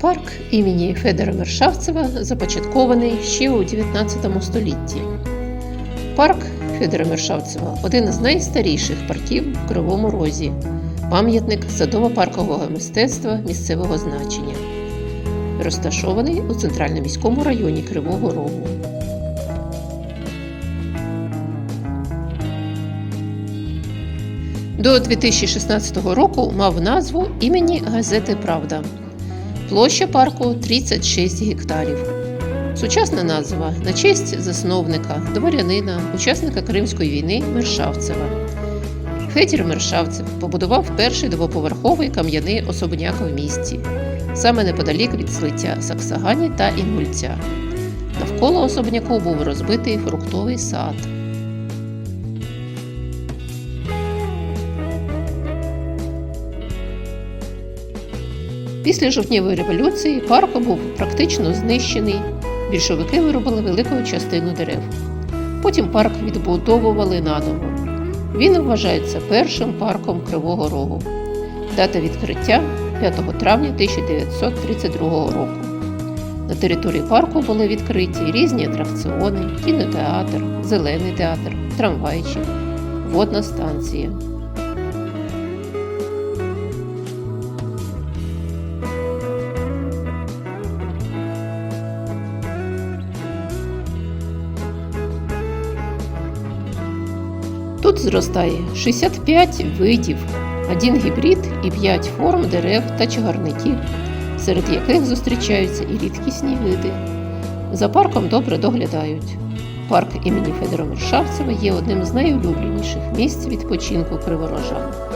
Парк імені Федора Мершавцева започаткований ще у 19 столітті. Парк Федора Мершавцева один із найстаріших парків в Кривому Розі, пам'ятник садово-паркового мистецтва місцевого значення, розташований у центральному міському районі Кривого Рогу. До 2016 року мав назву імені газети Правда. Площа парку 36 гектарів. Сучасна назва на честь засновника, дворянина, учасника Кримської війни Мершавцева. Федір Мершавцев побудував перший двоповерховий кам'яний особняк в місті, саме неподалік від злиття Саксагані та Інгульця. Навколо особняку був розбитий фруктовий сад. Після жовтневої революції парк був практично знищений. Більшовики виробили велику частину дерев. Потім парк відбудовували наново. Він вважається першим парком Кривого Рогу. Дата відкриття 5 травня 1932 року. На території парку були відкриті різні атракціони, кінотеатр, зелений театр, трамвайчик, водна станція. Тут зростає 65 видів, один гібрид і 5 форм дерев та чагарників, серед яких зустрічаються і рідкісні види. За парком добре доглядають. Парк імені Федора Мершавцева є одним з найулюбленіших місць відпочинку криворожан.